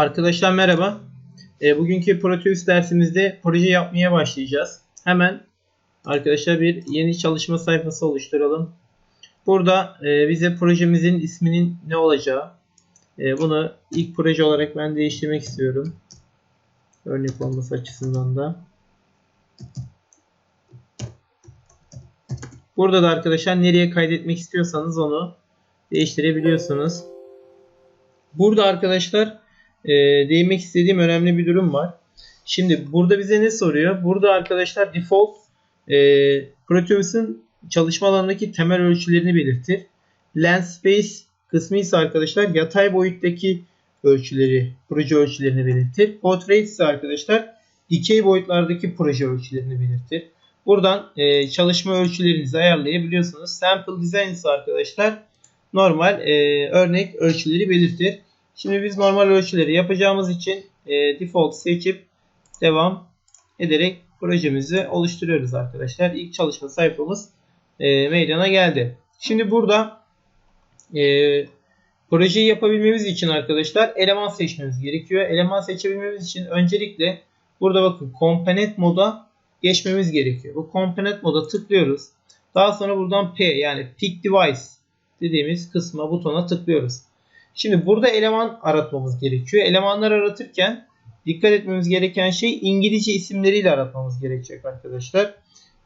Arkadaşlar merhaba. E, bugünkü Proteus dersimizde proje yapmaya başlayacağız. Hemen arkadaşlar bir yeni çalışma sayfası oluşturalım. Burada e, bize projemizin isminin ne olacağı, e, bunu ilk proje olarak ben değiştirmek istiyorum. Örnek olması açısından da. Burada da arkadaşlar nereye kaydetmek istiyorsanız onu değiştirebiliyorsunuz. Burada arkadaşlar e, değinmek istediğim önemli bir durum var. Şimdi burada bize ne soruyor? Burada arkadaşlar default e, Proteus'un çalışma alanındaki temel ölçülerini belirtir. Lens space kısmı ise arkadaşlar yatay boyuttaki ölçüleri, proje ölçülerini belirtir. Portrait ise arkadaşlar dikey boyutlardaki proje ölçülerini belirtir. Buradan e, çalışma ölçülerinizi ayarlayabiliyorsunuz. Sample design ise arkadaşlar normal e, örnek ölçüleri belirtir. Şimdi biz normal ölçüleri yapacağımız için e, default seçip devam ederek projemizi oluşturuyoruz arkadaşlar. İlk çalışma sayfamız e, meydana geldi. Şimdi burada e, projeyi yapabilmemiz için arkadaşlar eleman seçmemiz gerekiyor. Eleman seçebilmemiz için öncelikle burada bakın component moda geçmemiz gerekiyor. Bu component moda tıklıyoruz. Daha sonra buradan P yani pick device dediğimiz kısma butona tıklıyoruz. Şimdi burada eleman aratmamız gerekiyor. Elemanlar aratırken dikkat etmemiz gereken şey İngilizce isimleriyle aratmamız gerekecek arkadaşlar.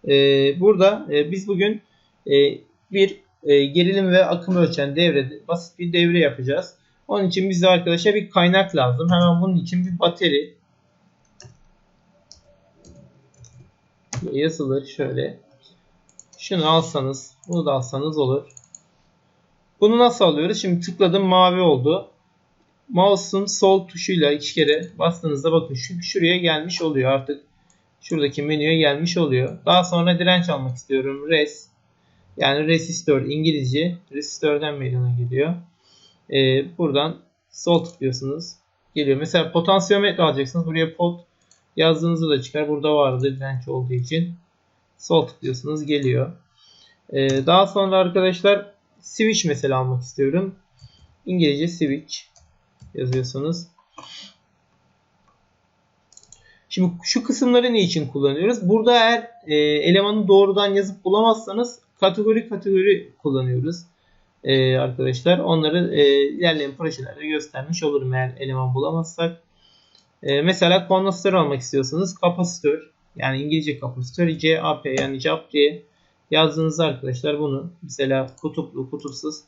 Ee, burada e, biz bugün e, bir e, gerilim ve akım ölçen devre, basit bir devre yapacağız. Onun için bize arkadaşlar bir kaynak lazım. Hemen bunun için bir bateri yazılır şöyle. Şunu alsanız, bunu da alsanız olur. Bunu nasıl alıyoruz? Şimdi tıkladım mavi oldu. Mouse'un sol tuşuyla iki kere bastığınızda bakın şu şuraya gelmiş oluyor artık. Şuradaki menüye gelmiş oluyor. Daha sonra direnç almak istiyorum. Res yani resistör İngilizce resistörden meydana geliyor. Ee, buradan sol tıklıyorsunuz. Geliyor. Mesela potansiyometre alacaksınız. Buraya pot yazdığınızda da çıkar. Burada vardı direnç olduğu için. Sol tıklıyorsunuz. Geliyor. Ee, daha sonra arkadaşlar switch mesela almak istiyorum. İngilizce switch yazıyorsunuz. Şimdi şu kısımları ne için kullanıyoruz? Burada eğer e, elemanı doğrudan yazıp bulamazsanız kategori kategori kullanıyoruz. E, arkadaşlar onları e, ilerleyen projelerde göstermiş olurum eğer eleman bulamazsak. E, mesela kondansatör almak istiyorsanız kapasitör yani İngilizce kapasitör CAP yani CAP diye yazdığınızda arkadaşlar bunu mesela kutuplu kutupsuz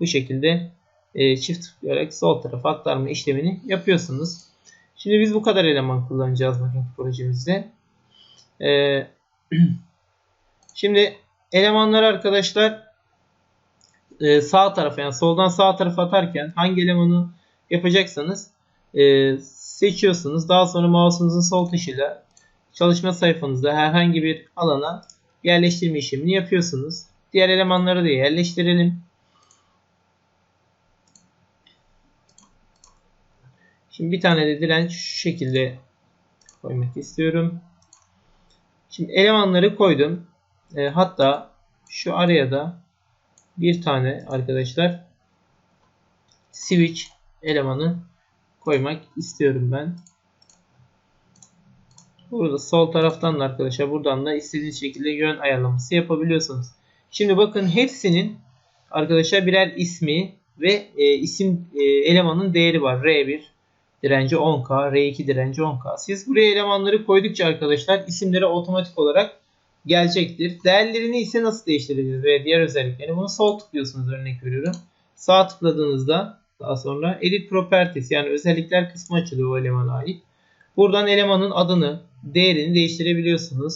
bu şekilde e, çift tıklayarak sol tarafa aktarma işlemini yapıyorsunuz. Şimdi biz bu kadar eleman kullanacağız bugünkü projemizde. E, şimdi elemanları arkadaşlar e, sağ tarafa yani soldan sağ tarafa atarken hangi elemanı yapacaksanız e, seçiyorsunuz. Daha sonra mouse'unuzun sol tuşuyla çalışma sayfanızda herhangi bir alana yerleştirme işlemini yapıyorsunuz. Diğer elemanları da yerleştirelim. Şimdi bir tane de direnç şu şekilde koymak istiyorum. Şimdi elemanları koydum. E, hatta şu araya da bir tane arkadaşlar switch elemanı koymak istiyorum ben. Burada sol taraftan da arkadaşlar buradan da istediğiniz şekilde yön ayarlaması yapabiliyorsunuz. Şimdi bakın hepsinin arkadaşlar birer ismi ve e, isim e, elemanın değeri var. R1 direnci 10K, R2 direnci 10K. Siz buraya elemanları koydukça arkadaşlar isimleri otomatik olarak gelecektir. Değerlerini ise nasıl değiştireceğiz ve diğer özelliklerini bunu sol tıklıyorsunuz örnek veriyorum. Sağ tıkladığınızda daha sonra Edit Properties yani özellikler kısmı açılıyor o elemana ait. Buradan elemanın adını, değerini değiştirebiliyorsunuz.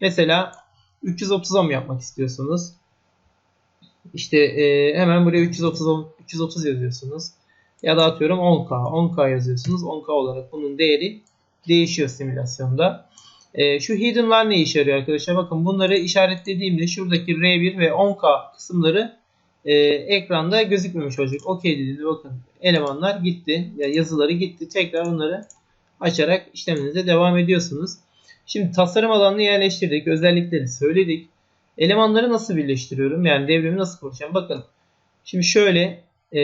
Mesela 330 ohm yapmak istiyorsunuz. İşte e, hemen buraya 330 ohm, 330 yazıyorsunuz. Ya da atıyorum 10K. 10K yazıyorsunuz. 10K olarak bunun değeri değişiyor simülasyonda. E, şu hidden'lar ne işe yarıyor arkadaşlar? Bakın bunları işaretlediğimde şuradaki R1 ve 10K kısımları e, ekranda gözükmemiş olacak. OK dediğimde bakın elemanlar gitti. Ya yazıları gitti. Tekrar onları açarak işleminize devam ediyorsunuz. Şimdi tasarım alanını yerleştirdik. Özellikleri söyledik. Elemanları nasıl birleştiriyorum? Yani devrimi nasıl kuracağım? Bakın. Şimdi şöyle e,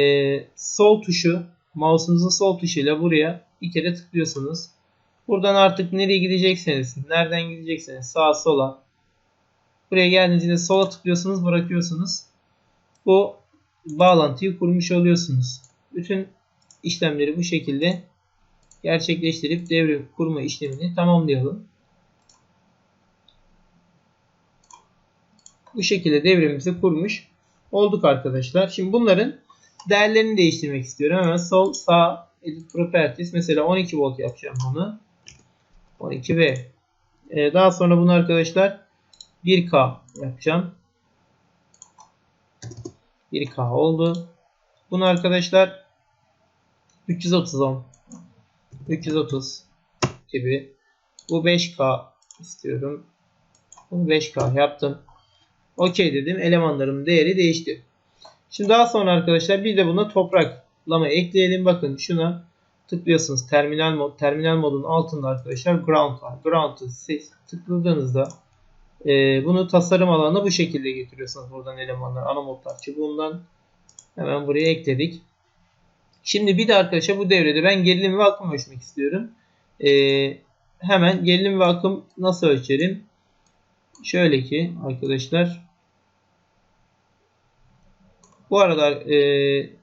sol tuşu mouse'unuzun sol tuşuyla buraya bir kere tıklıyorsunuz. Buradan artık nereye gidecekseniz, nereden gidecekseniz sağa sola. Buraya geldiğinizde sola tıklıyorsunuz, bırakıyorsunuz. Bu bağlantıyı kurmuş oluyorsunuz. Bütün işlemleri bu şekilde gerçekleştirip devre kurma işlemini tamamlayalım. Bu şekilde devremizi kurmuş olduk arkadaşlar. Şimdi bunların değerlerini değiştirmek istiyorum. Hemen sol sağ edit properties mesela 12 volt yapacağım bunu. 12V. Ee, daha sonra bunu arkadaşlar 1K yapacağım. 1K oldu. Bunu arkadaşlar 330 ohm 330 gibi. Bu 5K istiyorum. Bunu 5K yaptım. OK dedim. Elemanlarımın değeri değişti. Şimdi daha sonra arkadaşlar bir de buna topraklama ekleyelim. Bakın şuna tıklıyorsunuz. Terminal mod. Terminal modun altında arkadaşlar ground var. Ground'ı tıkladığınızda e, bunu tasarım alanına bu şekilde getiriyorsunuz. Buradan elemanlar ana modlar çubuğundan hemen buraya ekledik. Şimdi bir de arkadaşlar bu devrede ben gerilim ve akım ölçmek istiyorum. E, hemen gerilim ve akım nasıl ölçerim? Şöyle ki arkadaşlar bu arada e,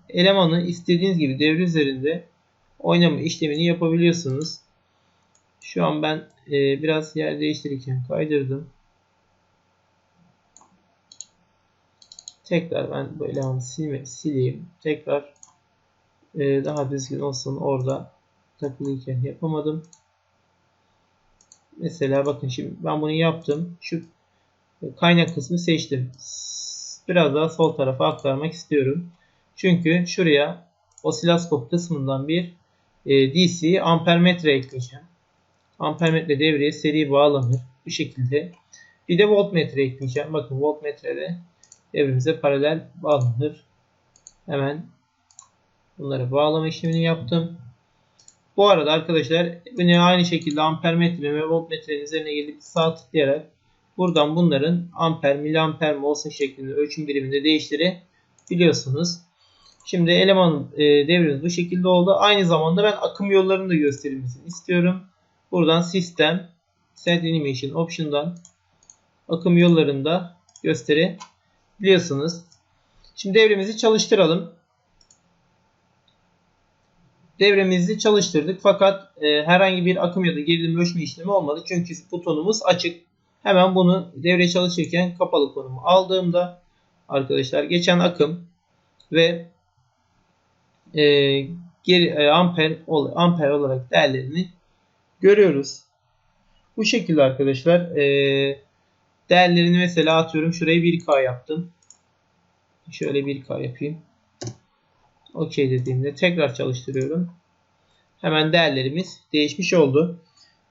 elemanı istediğiniz gibi devre üzerinde oynama işlemini yapabiliyorsunuz. Şu an ben e, biraz yer değiştirirken kaydırdım. Tekrar ben bu elemanı silme, sileyim. Tekrar e, daha düzgün olsun orada takılıyken yapamadım. Mesela bakın şimdi ben bunu yaptım. Şu kaynak kısmı seçtim. Biraz daha sol tarafa aktarmak istiyorum. Çünkü şuraya osiloskop kısmından bir e, DC ampermetre ekleyeceğim. Ampermetre devreye seri bağlanır. Bu şekilde. Bir de voltmetre ekleyeceğim. Bakın voltmetre de devremize paralel bağlanır. Hemen bunları bağlama işlemini yaptım. Bu arada arkadaşlar yine aynı şekilde ampermetre ve voltmetrenin üzerine gelip sağ tıklayarak buradan bunların amper, miliamper mi olsun şeklinde ölçüm biriminde değiştirebiliyorsunuz. Şimdi eleman e, devrimiz bu şekilde oldu. Aynı zamanda ben akım yollarını da gösterilmesini istiyorum. Buradan sistem set animation option'dan akım yollarını da gösterebiliyorsunuz. Şimdi devremizi çalıştıralım. Devremizi çalıştırdık fakat e, herhangi bir akım ya da gerilim ölçme işlemi olmadı. Çünkü butonumuz açık. Hemen bunu devre çalışırken kapalı konumu aldığımda arkadaşlar geçen akım ve e, geri e, amper amper olarak değerlerini görüyoruz. Bu şekilde arkadaşlar e, değerlerini mesela atıyorum şuraya 1K yaptım. Şöyle 1K yapayım. OK dediğimde tekrar çalıştırıyorum. Hemen değerlerimiz değişmiş oldu.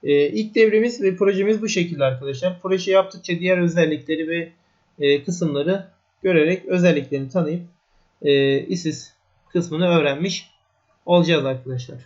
Ee, ilk devremiz ve projemiz bu şekilde arkadaşlar. Proje yaptıkça diğer özellikleri ve e, kısımları görerek özelliklerini tanıyıp e, ISIS kısmını öğrenmiş olacağız arkadaşlar.